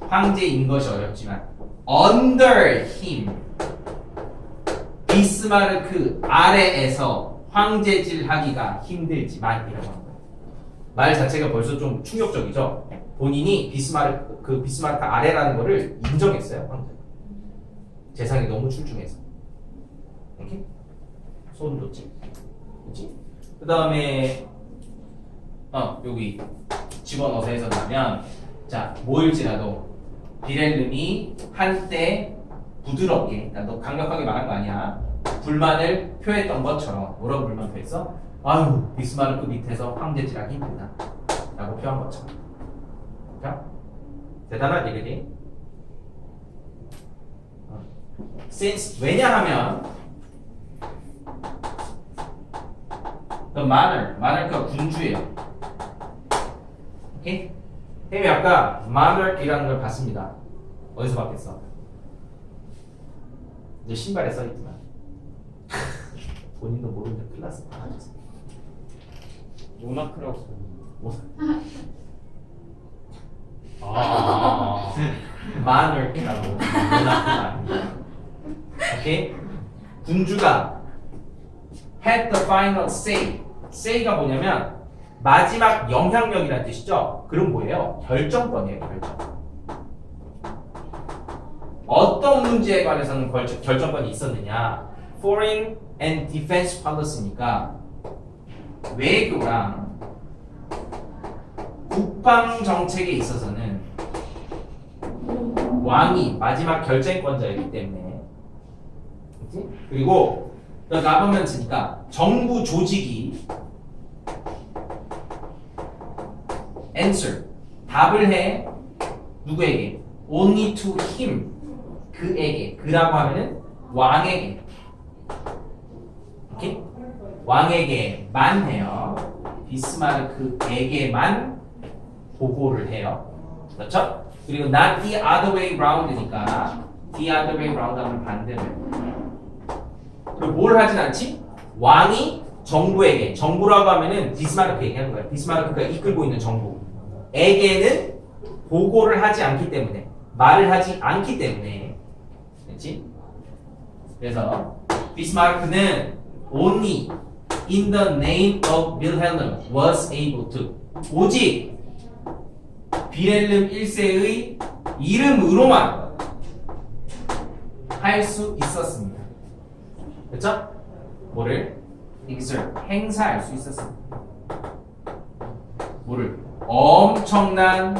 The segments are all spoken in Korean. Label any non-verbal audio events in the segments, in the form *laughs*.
황제인 것이 어렵지만 under him 비스마르크 아래에서 황제질 하기가 힘들지만 이라고 한 거예요. 말 자체가 벌써 좀 충격적이죠. 본인이 비스마르크 그 비스마르크 아래라는 거를 인정했어요. 황제. 재상이 너무 출중해서. 이렇게 소름 돋지. 그렇지? 그 다음에 어 여기 집어넣어서 해석하면 자 뭐일지라도 비렐름이 한때 부드럽게 그러니까 너 강력하게 말한 거 아니야 불만을 표했던 것처럼 뭐라고 불만 표했어? 아유 비스마르크 밑에서 황제질하기 힘들다 라고 표한 것처럼 자 그지? 어. since 왜냐하면 the monarch monarch가 군주예요 오케이? 혜미 아까 monarch이라는 걸 봤습니다 어디서 봤겠어? 이제 신발에 써있지만 *laughs* 본인도 모르는데 큰일 났어 *laughs* 아, 모나크라고 써. 뭐, 아. monarch가 아닙니다 오케이? 군주가 had the final say say가 뭐냐면 마지막 영향력이라는 뜻이죠 그럼 뭐예요? 결정권이에요 결정 어떤 문제에 관해서는 결정, 결정 권이 있었느냐 foreign and defense policy니까 외교랑 국방 정책에 있어서는 왕이 마지막 결정권자이기 때문에? 그리고 the government니까 정부 조직이 answer. 답을 해. 누구에게? Only to him. 그에게. 그라고 하면은 왕에게. 오케이? 왕에게만 해요. 비스마르크에게만 보고를 해요. 그렇죠? 그리고 not the other way round니까 the other way round 하면 반대로 그리고 뭘 하진 않지? 왕이 정부에게 정부라고 하면은 비스마르크에게 하는 거예요. 비스마르크가 이끌고 있는 정부 에게는 보고를 하지 않기 때문에 말을 하지 않기 때문에 그렇지? 그래서 비스마르크는 only in the name of Wilhelm was able to 오직 비렐름 1세의 이름으로만 할 수 있었습니다. 그렇죠? 뭐를 exert 행사할 수 있었습니다. 뭐를 엄청난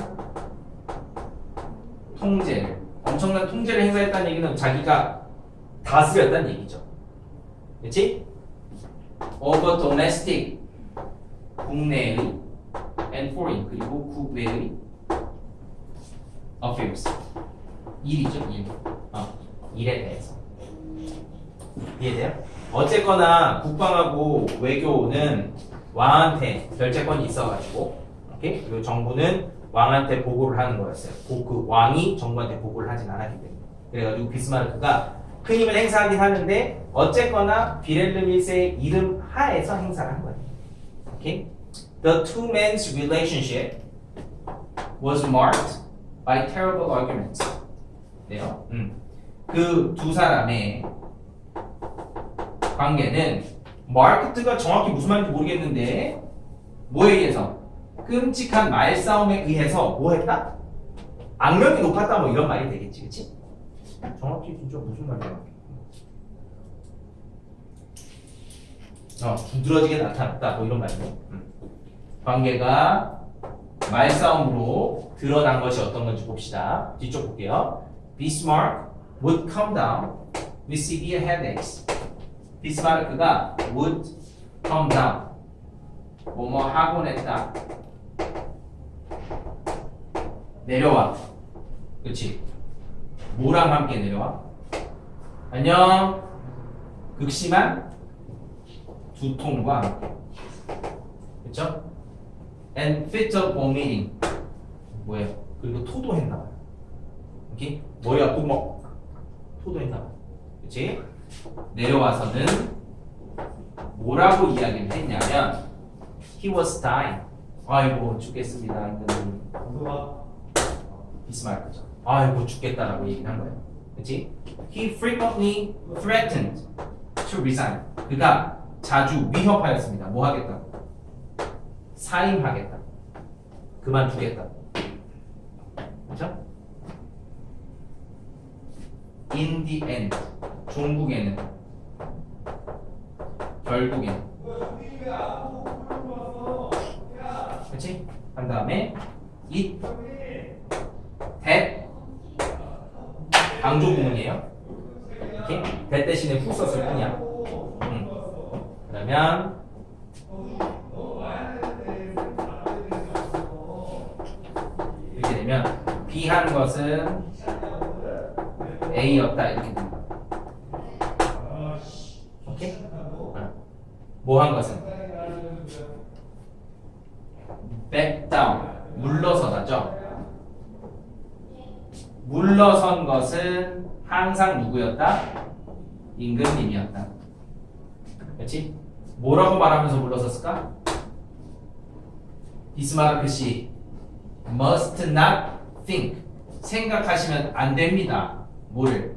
통제를 엄청난 통제를 행사했다는 얘기는 자기가 다스렸다는 얘기죠. 그렇지? over domestic 국내의 and foreign 그리고 국외의 affairs 일이죠 일. 어, 일에 대해서 이해돼요? 어쨌거나 국방하고 외교는 왕한테 결재권이 있어가지고 오케이? 그리고 정부는 왕한테 보고를 하는 거였어요. 고- 그 왕이 정부한테 보고를 하진 않았기 때문에. 그래가지고 비스마르크가 큰 힘을 행사하긴 하는데 어쨌거나 비렐름 1세의 이름 하에서 행사를 한 거예요. 오케이? The two men's relationship was marked by terrible arguments. 네요. 음. 그 두 사람의 관계는 마르크트가 정확히 무슨 말인지 모르겠는데 뭐에 의해서 끔찍한 말싸움에 의해서 뭐 했다? 악명이 높았다 뭐 이런 말이 되겠지 그치? 정확히 진짜 무슨 말이야? 어 두드러지게 나타났다 뭐 이런 말이네 음. 관계가 말싸움으로 드러난 것이 어떤 건지 봅시다. 뒤쪽 볼게요. Bismarck would come down with severe headaches. 비스마르크가 would come down. 뭐뭐 하곤 했다 내려와. 그치 뭐랑 함께 내려와. 안녕. 극심한 두통과 그쵸? And fit of vomiting. 뭐예요 그리고 토도했나 봐요. 오케이? 머리 아프고 막 토도했나 봐요. 그치 내려와서는 뭐라고 이야기를 했냐면 he was dying. 아이고 죽겠습니다 이거는 비스마르크죠. 아이고 죽겠다라고 얘기를 한 거예요. 그렇지? He frequently threatened to resign. 그가 자주 위협하였습니다. 뭐 하겠다? 사임하겠다. 그만두겠다. 그렇죠? In the end, 종국에는 결국에는 그렇지? 한 다음에 it 강조 구문이에요. 이렇게 that 대신에 후 썼을 뿐이야. 음. 그러면 이렇게 되면 B 한 것은 A였다 이렇게 됩니다. 오케이? 뭐 한 것은 back down 물러서다죠. 물러선 것은 항상 누구였다? 임금님이었다. 그렇지? 뭐라고 말하면서 물러섰을까? 비스마르크 씨 must not think 생각하시면 안 됩니다. 뭐를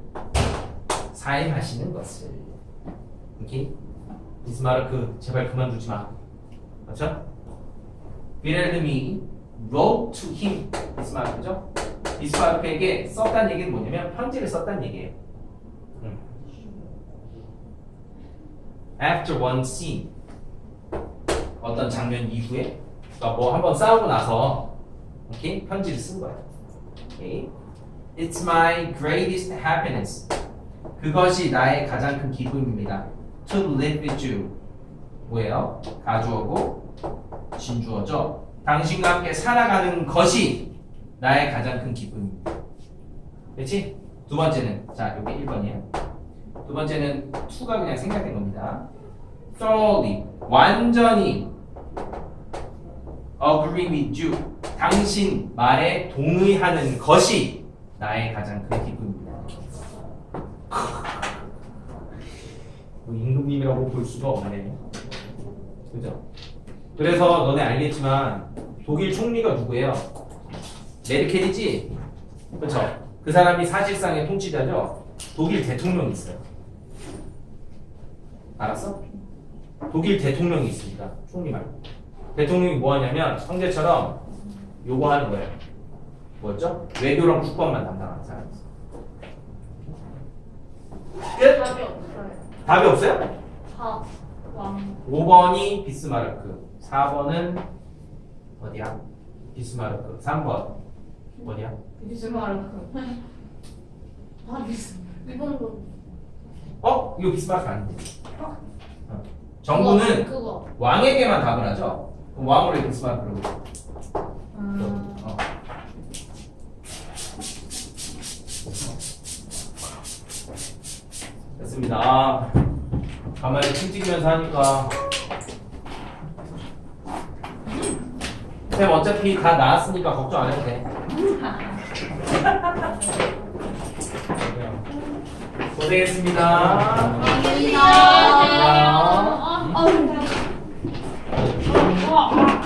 사임하시는 것을. 오케이? 비스마르크 제발 그만두지 마. 그렇죠? 비렐름이 wrote to him 비스마르크죠? 비스마르크에게 썼다는 얘기는 뭐냐면 편지를 썼다는 얘기예요. 음. After one scene 어떤 장면 이후에 그러니까 뭐 한번 싸우고 나서 오케이 편지를 쓴 거예요. 오케이. It's my greatest happiness. 그것이 나의 가장 큰 기쁨입니다. To live with you. 뭐예요? 가주어고 진주어죠. 당신과 함께 살아가는 것이 나의 가장 큰 기쁨입니다. 그렇지? 두 번째는 자 여기 1번이에요. 두 번째는 to가 그냥 생략된 겁니다. thoroughly 완전히 agree with you 당신 말에 동의하는 것이 나의 가장 큰 기쁨입니다. 뭐 임금님이라고 볼 수가 없네. 그죠? 그래서 너네 알겠지만 독일 총리가 누구예요? 메르켈이지? 그렇죠? 그 사람이 사실상의 통치자죠? 독일 대통령이 있어요. 알았어? 독일 대통령이 있습니다. 총리 말고. 대통령이 뭐 하냐면 형제처럼 요거 하는 거예요. 뭐였죠? 외교랑 국방만 담당하는 사람이 있어요. 끝? 답이 없어요. 답이 없어요? 밥, 왕. 5번이 비스마르크, 4번은 어디야? 비스마르크, 3번 어디야? 비스마르크. 아, 비스마르크. 이번도. 어? 이거 비스마르크 아닌데? 어? 어. 정부는 그거. 왕에게만 답을 하죠? 그럼 왕으로 왜 비스마르크로 음, 어. 됐습니다. 가만히 튕기면서 하니까. 쌤 어차피 다 나왔으니까 걱정 안 해도 돼. *laughs* 고생했습니다. 감사합니다. 아, 아, 아, 아, 아, 아.